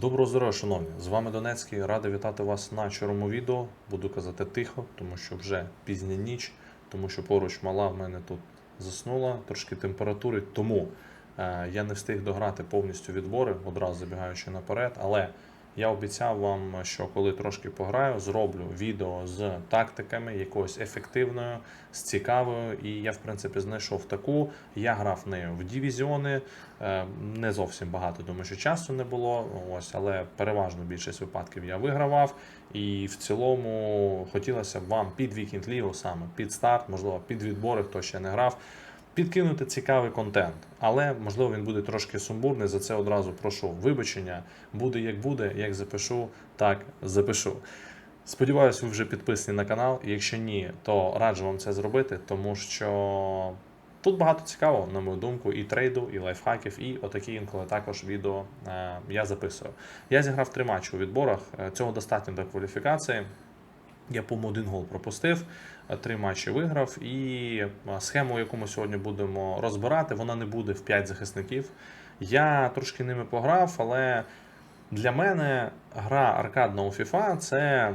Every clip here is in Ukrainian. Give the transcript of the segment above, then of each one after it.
Доброго здоров'я, шановні! З вами Донецький. Радий вітати вас на чорному відео. Буду казати тихо, тому що вже пізня ніч, тому що поруч мала в мене тут заснула, трошки температури, тому е, я не встиг дограти повністю відбори, одразу забігаючи наперед. Але я обіцяв вам, що коли трошки пограю, зроблю відео з тактиками, якоюсь ефективною, з цікавою. І я, в принципі, знайшов таку. Я грав нею в дивізіони. Е, Не зовсім багато, тому що часу не було. Ось, але переважно більшість випадків я вигравав. І в цілому хотілося б вам під вікінд лігу саме під старт, можливо, під відбори, хто ще не грав. Підкинути цікавий контент, але можливо він буде трошки сумбурний. За це одразу прошу вибачення. Буде як буде, як запишу, так запишу. Сподіваюсь, ви вже підписані на канал. Якщо ні, то раджу вам це зробити, тому що тут багато цікавого, на мою думку, і трейду, і лайфхаків, і отакі інколи також відео е, я записую. Я зіграв три матчі у відборах. Е, Цього достатньо до кваліфікації. Я, по-моєму, один гол пропустив, три матчі виграв. І схему, яку ми сьогодні будемо розбирати, вона не буде в 5 захисників. Я трошки ними пограв, але для мене гра аркадна у FIFA це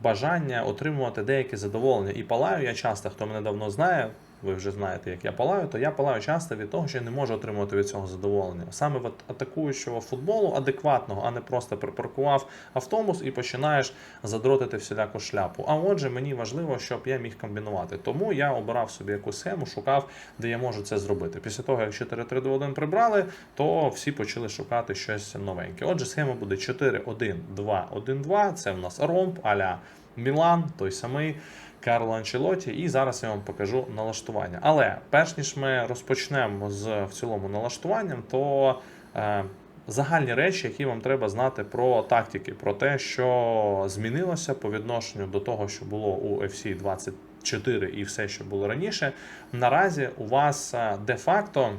бажання отримувати деяке задоволення. І палаю я часто, хто мене давно знає, ви вже знаєте, як я палаю, то я палаю часто від того, що я не можу отримувати від цього задоволення. Саме від атакуючого футболу адекватного, а не просто припаркував автобус і починаєш задротити всіляку шляпу. А отже, мені важливо, щоб я міг комбінувати. Тому я обирав собі якусь схему, шукав, де я можу це зробити. Після того, як 4-3-2-1 прибрали, то всі почали шукати щось новеньке. Отже, схема буде 4-1-2-1-2. Це в нас ромб аля Мілан, той самий. Карло Анчелоті, і зараз я вам покажу налаштування. Але перш ніж ми розпочнемо з в цілому налаштуванням, то е, загальні речі, які вам треба знати про тактики, про те, що змінилося по відношенню до того, що було у FC 24 і все, що було раніше. Наразі у вас е, де-факто.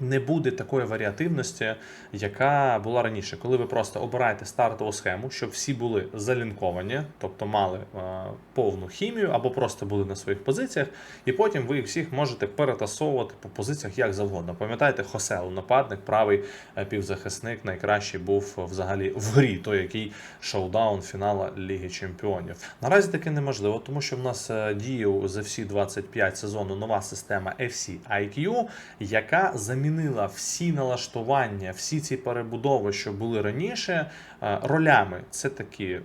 Не буде такої варіативності, яка була раніше, коли ви просто обираєте стартову схему, щоб всі були залінковані, тобто мали е, повну хімію або просто були на своїх позиціях, і потім ви їх всіх можете перетасовувати по позиціях як завгодно. Пам'ятаєте, Хоселу, нападник, правий е, півзахисник, найкращий був взагалі в грі, той, який шоудаун фінала Ліги Чемпіонів. Наразі таке неможливо, тому що в нас е, діє за всі 25 сезону нова система FC IQ, яка замінила всі налаштування, всі ці перебудови, що були раніше, е, ролями. Це такі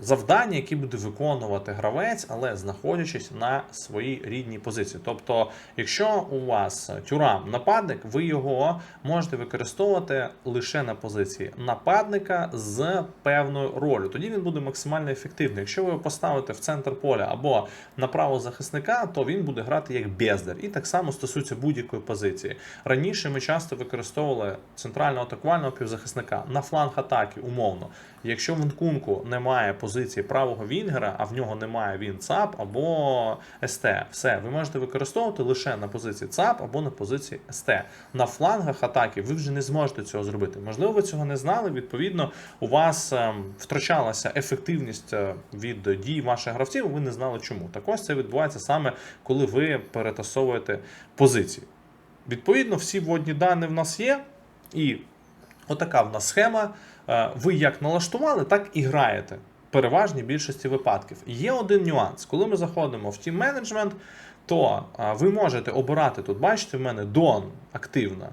завдання, які буде виконувати гравець, але знаходячись на своїй рідній позиції. Тобто, якщо у вас тюрам нападник, ви його можете використовувати лише на позиції нападника з певною ролью. Тоді він буде максимально ефективний. Якщо ви його поставите в центр поля або на право захисника, то він буде грати як бездар. І так само стосується будь-якої позиції. Раніше ми часто використовували центрального атакувального півзахисника на фланг атаки, умовно. Якщо в Нкунку немає позиції правого Вінгера, а в нього немає він ЦАП або СТ, все, ви можете використовувати лише на позиції ЦАП або на позиції СТ. На флангах атаки ви вже не зможете цього зробити. Можливо, ви цього не знали. Відповідно, у вас ем, втрачалася ефективність е, від дій ваших гравців. Ви не знали чому. Так ось це відбувається саме коли ви перетасовуєте позиції. Відповідно, всі вводні дані в нас є, і отака в нас схема. Е, Ви як налаштували, так і граєте. В переважній більшості випадків. Є один нюанс. Коли ми заходимо в Team Management, то е, ви можете обирати тут, бачите, в мене Дон активна.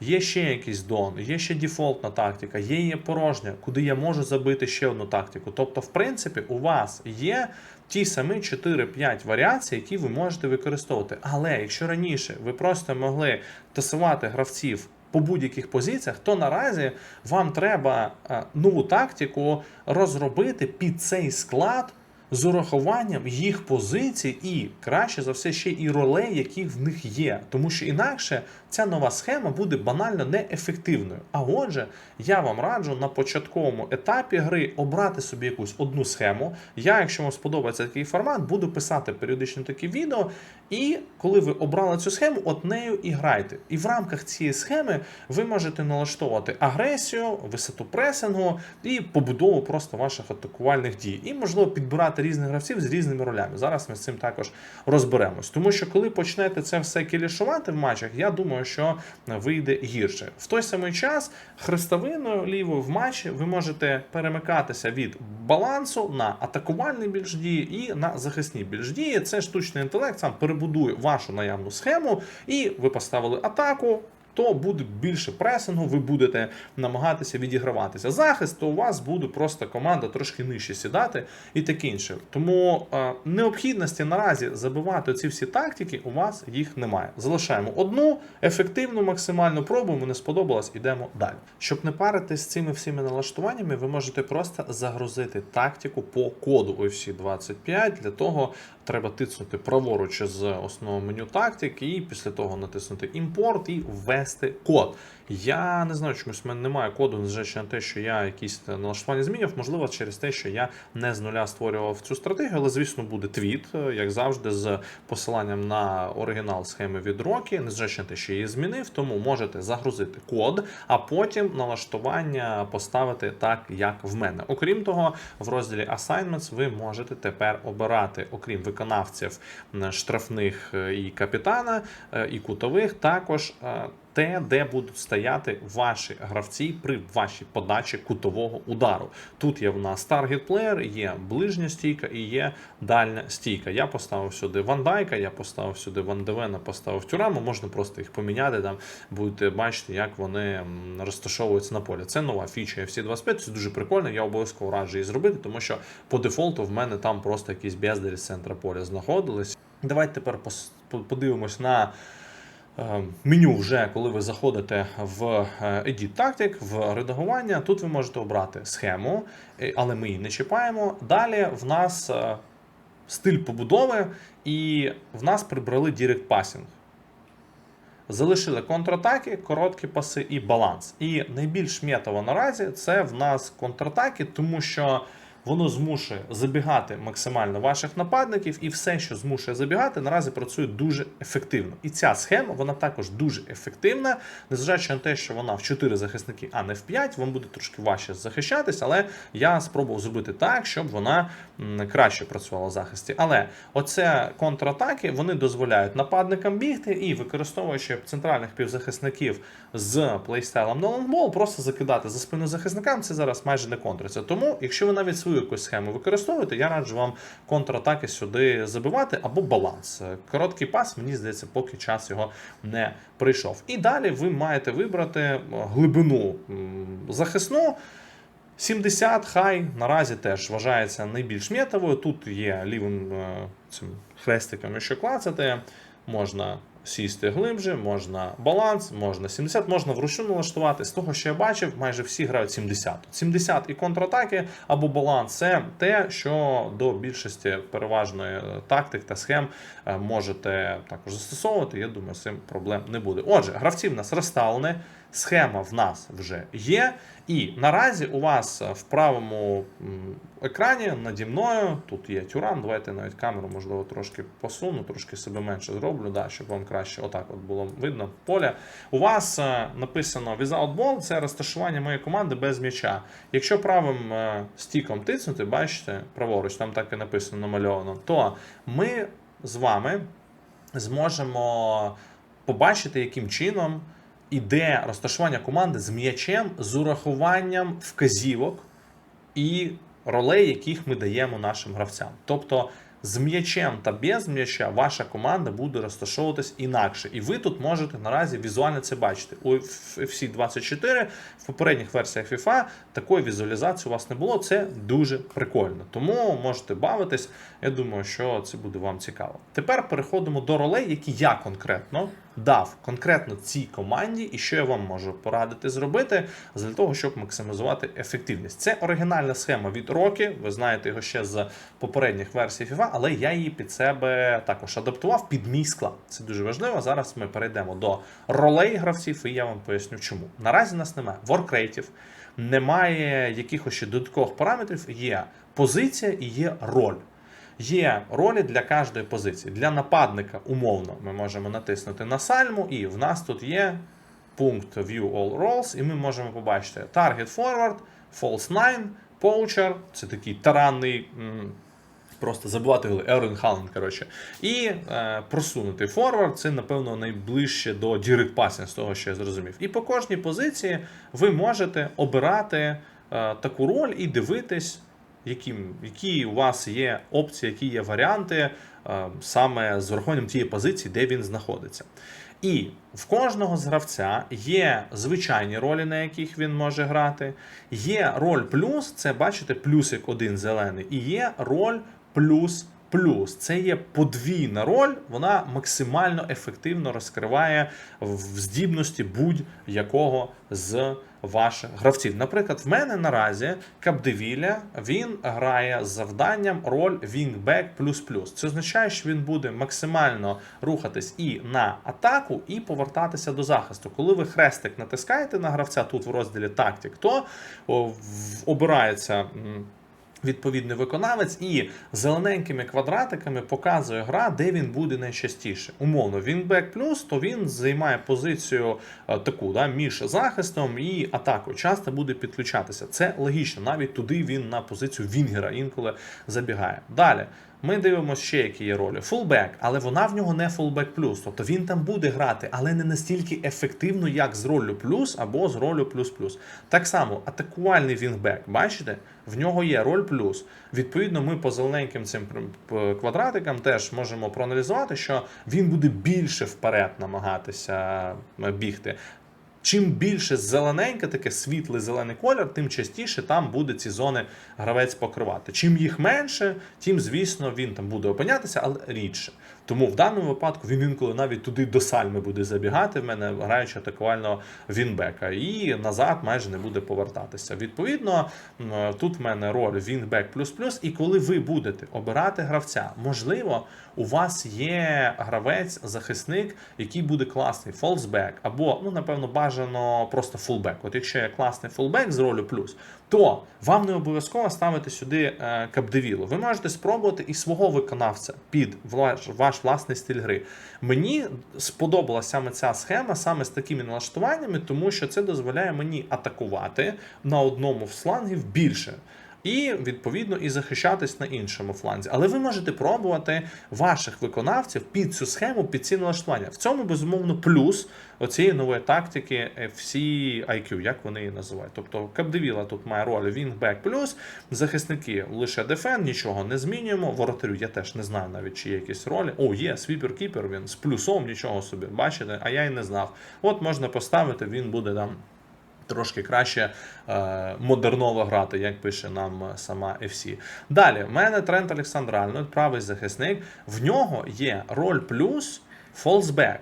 Є ще якийсь дон, є ще дефолтна тактика, є є порожня, куди я можу забити ще одну тактику. Тобто, в принципі, у вас є ті самі 4-5 варіацій, які ви можете використовувати. Але якщо раніше ви просто могли тасувати гравців по будь-яких позиціях, то наразі вам треба е, нову тактику розробити під цей склад з урахуванням їх позицій і краще за все ще і ролей, які в них є. Тому що інакше ця нова схема буде банально неефективною. А отже, я вам раджу на початковому етапі гри обрати собі якусь одну схему. Я, якщо вам сподобається такий формат, буду писати періодично такі відео. І коли ви обрали цю схему, от нею і грайте. І в рамках цієї схеми ви можете налаштовувати агресію, висоту пресингу і побудову просто ваших атакувальних дій. І можливо підбирати багато різних гравців з різними ролями. Зараз ми з цим також розберемось. Тому що коли почнете це все кілішувати в матчах, я думаю, що вийде гірше. В той самий час хрестовиною лівою в матчі ви можете перемикатися від балансу на атакувальні більш дії і на захисні більш дії. Це штучний інтелект сам перебудує вашу наявну схему, і ви поставили атаку. То буде більше пресингу, ви будете намагатися відіграватися. Захист, то у вас буде просто команда трошки нижче сідати і таке інше. Тому е, необхідності наразі забивати ці всі тактики у вас їх немає. Залишаємо одну ефективну максимальну пробуємо, не сподобалось, ідемо далі. Щоб не паритись з цими всіми налаштуваннями, ви можете просто загрузити тактику по коду UFC 25. Для того треба тиснути праворуч з основного меню тактик, і після того натиснути імпорт і ввести код. Я не знаю, чомусь в мене немає коду, незважаючи на те, що я якісь налаштування змінював, можливо, через те, що я не з нуля створював цю стратегію, але звісно буде твіт, як завжди, з посиланням на оригінал схеми від Рокі, незважаючи на те, що її змінив, тому можете загрузити код, а потім налаштування поставити так, як в мене. Окрім того, в розділі Assignments ви можете тепер обирати, окрім виконавців штрафних е, і капітана, е, і кутових, також. е, те, де будуть стояти ваші гравці при вашій подачі кутового удару. Тут є в нас таргет плеєр, є ближня стійка і є дальня стійка. Я поставив сюди Ван Дайка, я поставив сюди Ван Девена, поставив Тюраму. Можна просто їх поміняти. Там будете бачити, як вони розташовуються на полі. Це нова фіча FC 25, Це дуже прикольно. Я обов'язково раджу її зробити, тому що по дефолту в мене там просто якісь бездарі з центра поля знаходились. Давайте тепер подивимось на. Е, Меню вже коли ви заходите в е, Edit Tactic, в редагування, тут ви можете обрати схему, е, але ми її не чіпаємо. Далі в нас стиль побудови, і в нас прибрали Direct Passing. Залишили контратаки, короткі паси і баланс. І найбільш метово наразі це в нас контратаки, тому що воно змушує забігати максимально ваших нападників, і все, що змушує забігати, наразі працює дуже ефективно. І ця схема вона також дуже ефективна, незважаючи на те, що вона в 4 захисники, а не в 5, вам буде трошки важче захищатись, але я спробував зробити так, щоб вона краще працювала в захисті. Але оце контратаки вони дозволяють нападникам бігти і використовуючи центральних півзахисників з плейстайлом на лонгбол, просто закидати за спину захисникам. Це зараз майже не контриться. Тому, якщо ви навіть свою якусь схему використовуєте, я раджу вам контратаки сюди забивати або баланс. Короткий пас, мені здається, поки час його не прийшов. І далі ви маєте вибрати глибину захисну. 70 хай наразі теж вважається найбільш метовою. Тут є лівим е, цим хрестиком, що клацати. Можна сісти глибше, можна баланс, можна 70, можна вручну налаштувати. З того, що я бачив, майже всі грають 70. 70 і контратаки або баланс це те, що до більшості переважної е, тактик та схем е, можете також застосовувати. Я думаю, з цим проблем не буде. Отже, гравці в нас розставлені, схема в нас вже є. І наразі у вас в правому екрані наді мною тут є тюрам. Давайте навіть камеру, можливо, трошки посуну, трошки себе менше зроблю, да, щоб вам краще отак от було видно поля. У вас е, написано Without Ball, це розташування моєї команди без м'яча. Якщо правим е, стіком тиснути, бачите, праворуч, там так і написано намальовано, то ми з вами зможемо побачити, яким чином іде розташування команди з м'ячем з урахуванням вказівок і ролей, яких ми даємо нашим гравцям. Тобто з м'ячем та без м'яча ваша команда буде розташовуватись інакше. І ви тут можете наразі візуально це бачити. У FC 24 в попередніх версіях FIFA такої візуалізації у вас не було. Це дуже прикольно. Тому можете бавитись. Я думаю, що це буде вам цікаво. Тепер переходимо до ролей, які я конкретно дав конкретно цій команді, і що я вам можу порадити зробити для того, щоб максимізувати ефективність. Це оригінальна схема від Рокі. Ви знаєте його ще з попередніх версій FIFA, але я її під себе також адаптував під мій склад. Це дуже важливо. Зараз ми перейдемо до ролей гравців, і я вам поясню, чому. Наразі у нас немає воркрейтів, немає якихось ще додаткових параметрів. Є позиція і є роль. Є ролі для кожної позиції. Для нападника, умовно, ми можемо натиснути на сальму, і в нас тут є пункт View All Roles, і ми можемо побачити Target Forward, False 9, Poacher, це такий таранний Просто забивати голи. Ервін Хален, коротше. І е, просунутий форвард це, напевно, найближче до direct passing, з того, що я зрозумів. І по кожній позиції ви можете обирати е, таку роль і дивитись, які, які у вас є опції, які є варіанти е, саме з урахуванням тієї позиції, де він знаходиться. І в кожного з гравця є звичайні ролі, на яких він може грати. Є роль плюс, це бачите, плюсик один зелений, і є роль плюс. Плюс це є подвійна роль, вона максимально ефективно розкриває в здібності будь-якого з ваших гравців. Наприклад, в мене наразі Капдевіля він грає з завданням роль Wingback++. Це означає, що він буде максимально рухатись і на атаку, і повертатися до захисту. Коли ви хрестик натискаєте на гравця тут в розділі тактик, то обирається. Відповідний виконавець і зелененькими квадратиками показує гра, де він буде найчастіше. Умовно, він бек плюс, то він займає позицію е, таку да, між захистом і атакою. Часто буде підключатися. Це логічно. Навіть туди він на позицію Вінгера інколи забігає. Далі. Ми дивимося ще, які є ролі. Фулбек, але вона в нього не фулбек плюс. Тобто він там буде грати, але не настільки ефективно, як з роллю плюс або з роллю плюс-плюс. Так само, атакувальний вінгбек, бачите, в нього є роль плюс. Відповідно, ми по зелененьким цим квадратикам теж можемо проаналізувати, що він буде більше вперед намагатися е, бігти. Чим більше зелененьке, таке світлий зелений колір, тим частіше там буде ці зони гравець покривати. Чим їх менше, тим, звісно, він там буде опинятися, але рідше. Тому в даному випадку він інколи навіть туди до сальми буде забігати в мене, граючи атакувального вінбека, і назад майже не буде повертатися. Відповідно, тут в мене роль вінбек плюс-плюс, і коли ви будете обирати гравця, можливо, у вас є гравець, захисник, який буде класний фолсбек, або, ну, напевно, бажано просто фулбек. От якщо є класний фулбек з ролю плюс, то вам не обов'язково ставити сюди е, капдевіло. Ви можете спробувати і свого виконавця під ваш, власний стиль гри. Мені сподобалася саме ця схема саме з такими налаштуваннями, тому що це дозволяє мені атакувати на одному з флангів більше. І відповідно і захищатись на іншому фланзі. Але ви можете пробувати ваших виконавців під цю схему, під ці налаштування. В цьому безумовно плюс оцієї нової тактики FC IQ, як вони її називають. Тобто Капдевіла тут має роль Wingback плюс, захисники лише дефен, нічого не змінюємо. Воротарю я теж не знаю навіть, чи є якісь ролі. О, є свіпер кіпер він з плюсом, нічого собі. Бачите, а я й не знав. От можна поставити, він буде там. Трошки краще е, модерново грати, як пише нам сама FC. Далі, в мене Трент Олександр Арнольд, правий захисник. В нього є роль плюс фолсбек.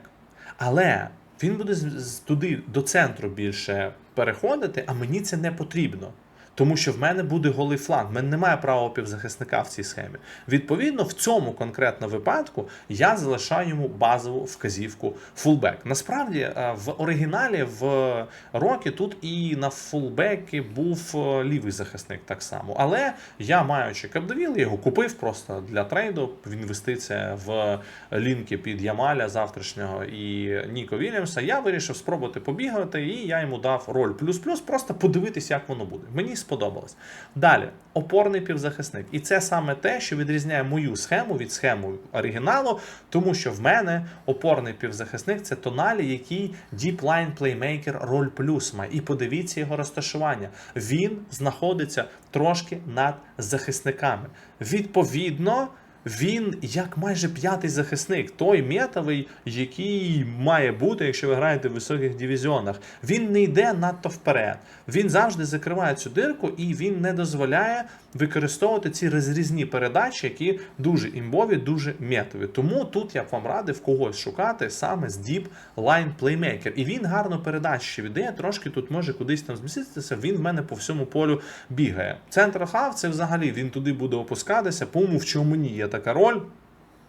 Але він буде туди до центру більше переходити, а мені це не потрібно. Тому що в мене буде голий фланг, в мене немає правого півзахисника в цій схемі. Відповідно, в цьому конкретно випадку я залишаю йому базову вказівку фулбек. Насправді, е, в оригіналі в рокі тут і на фулбекі був е, лівий захисник так само. Але я, маючи Капдевіл, я його купив просто для трейду в інвестиція в лінки під Ямаля завтрашнього і Ніко Вільямса. Я вирішив спробувати побігати, і я йому дав роль плюс-плюс, просто подивитись, як воно буде. Мені сподобалось. Далі, опорний півзахисник. І це саме те, що відрізняє мою схему від схеми оригіналу, тому що в мене опорний півзахисник це тоналі, який Deep Line Playmaker роль плюс має. І подивіться його розташування. Він знаходиться трошки над захисниками. Відповідно. Він як майже п'ятий захисник, той метовий, який має бути, якщо ви граєте в високих дивізіонах. Він не йде надто вперед. Він завжди закриває цю дирку і він не дозволяє використовувати ці розрізні передачі, які дуже імбові, дуже метові. Тому тут я б вам радив когось шукати саме з Deep Line Playmaker. І він гарно передачі віддає, трошки тут може кудись там зміститися. Він в мене по всьому полю бігає. Центр хав це взагалі він туди буде опускатися. По-моєму, в чому мені є така роль.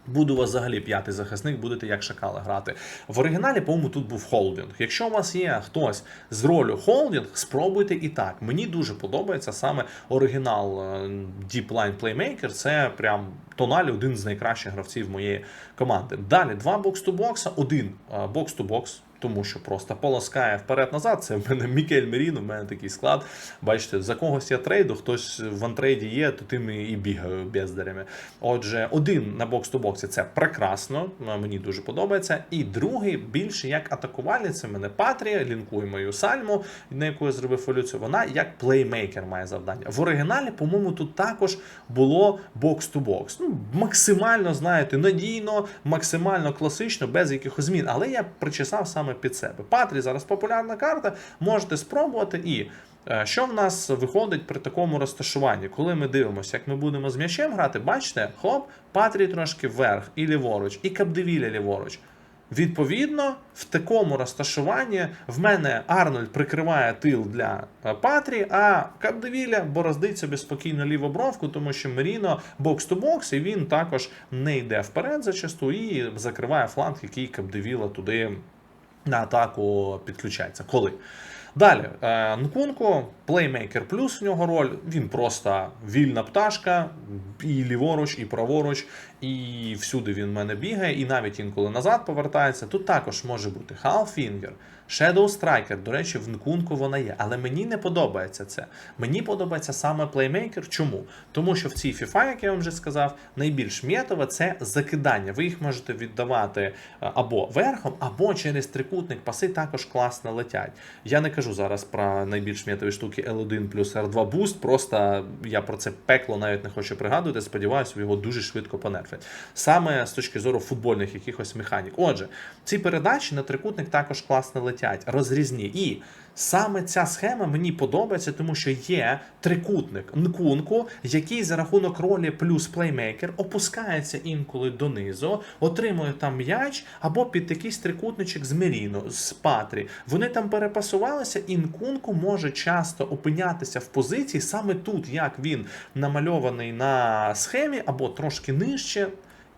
Буду у вас взагалі п'ятий захисник, будете як шакали грати. В оригіналі, по-моєму, тут був холдинг. Якщо у вас є хтось з ролю холдинг, спробуйте і так. Мені дуже подобається саме оригінал е, Deep Line Playmaker. Це прям тоналі один з найкращих гравців моєї команди. Далі два бокс-ту-бокса, один бокс-ту-бокс. Тому що просто полоскає вперед-назад. Це в мене Мікель Меріно, в мене такий склад. Бачите, за когось я трейду, хтось в антрейді є, то тим і бігаю бездарями. Отже, один на бокс-то-боксі це прекрасно, мені дуже подобається. І другий більше як атакувальний, це в мене Патрія, лінкує мою сальму, на яку я зробив еволюцію. Вона як плеймейкер має завдання. В оригіналі, по-моєму, тут також було бокс-то-бокс. Ну, максимально, знаєте, надійно, максимально класично, без якихось змін. Але я причесав саме під себе. Патрі зараз популярна карта, можете спробувати і. е, Що в нас виходить при такому розташуванні? Коли ми дивимося, як ми будемо з м'ячем грати, бачите, хоп, Патрі трошки вверх і ліворуч, і Капдевіля ліворуч. Відповідно, в такому розташуванні в мене Арнольд прикриває тил для е, Патрі, а Капдевіля бороздить собі спокійно ліву бровку, тому що Меріно бокс-то-бокс, і він також не йде вперед зачасту і закриває фланг, який Капдевіла туди на атаку підключається. Коли? Далі, е, Нкунку, плеймейкер плюс в нього роль. Він просто вільна пташка, і ліворуч, і праворуч, і всюди він в мене бігає, і навіть інколи назад повертається. Тут також може бути Halfinger, Shadow Striker. До речі, в Нкунку вона є. Але мені не подобається це. Мені подобається саме плеймейкер. Чому? Тому що в цій FIFA, як я вам вже сказав, найбільш м'єтове це закидання. Ви їх можете віддавати е, або верхом, або через трикутник паси також класно летять. Я не кажу зараз про найбільш м'ятові штуки L1 плюс R2 Boost, просто я про це пекло навіть не хочу пригадувати. Сподіваюся, його дуже швидко понерфять. Саме з точки зору футбольних якихось механік. Отже, ці передачі на трикутник також класно летять, розрізні. І саме ця схема мені подобається, тому що є трикутник нкунку, який за рахунок ролі плюс плеймейкер опускається інколи донизу, отримує там м'яч або під якийсь трикутничок з Меріно, з Патрі. Вони там перепасувалися, і нкунку може часто опинятися в позиції саме тут, як він намальований на схемі, або трошки нижче.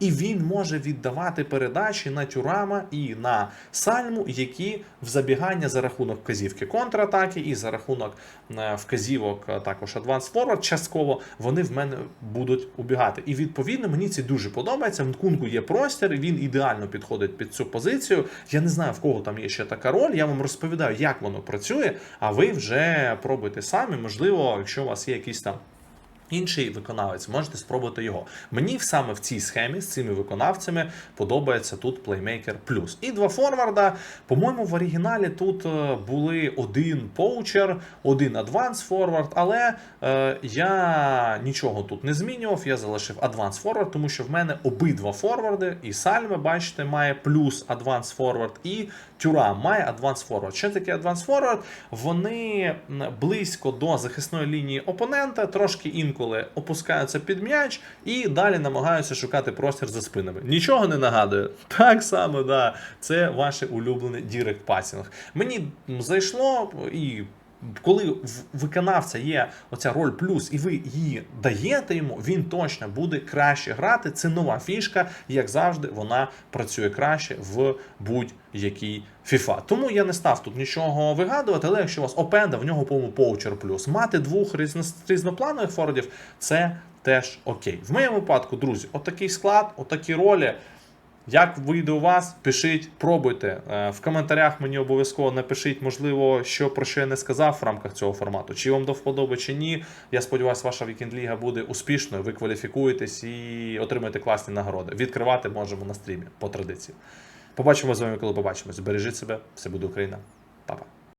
І він може віддавати передачі на Тюрама і на Сальму, які в забігання за рахунок вказівки контратаки і за рахунок е, вказівок е, також Advance Forward частково вони в мене будуть убігати. І відповідно мені це дуже подобається. В Нкунку є простір, він ідеально підходить під цю позицію. Я не знаю в кого там є ще така роль. Я вам розповідаю, як воно працює. А ви вже пробуйте самі. Можливо, якщо у вас є якісь там. Інший виконавець, можете спробувати його. Мені саме в цій схемі з цими виконавцями подобається тут Playmaker Plus. І два форварда. По-моєму, в оригіналі тут е, були один поучер, один Advance Forward, але е, я нічого тут не змінював. Я залишив Advance Forward, тому що в мене обидва форварди, і Сальме, бачите, має плюс Advance Forward, і Тюрам має Advance Forward. Що таке Advance Forward? Вони близько до захисної лінії опонента, трошки інколи опускаються під м'яч і далі намагаються шукати простір за спинами. Нічого не нагадує. Так само, да. Це ваше улюблене дірект пасінг. Мені зайшло і. Коли в виконавця є оця роль плюс, і ви її даєте йому, він точно буде краще грати. Це нова фішка, як завжди, вона працює краще в будь-якій FIFA. Тому я не став тут нічого вигадувати, але якщо у вас опенда, в нього по-моєму поучер плюс. Мати двох різно- різнопланових форвардів – це теж окей. В моєму випадку, друзі, отакий склад, отакі ролі. Як вийде у вас, пишіть, пробуйте. Е, В коментарях мені обов'язково напишіть, можливо, що про що я не сказав в рамках цього формату. Чи вам до вподоби, чи ні. Я сподіваюся, ваша вікенд-ліга буде успішною. Ви кваліфікуєтесь і отримаєте класні нагороди. Відкривати можемо на стрімі по традиції. Побачимо з вами, коли побачимось. Бережіть себе, все буде Україна. Па-па.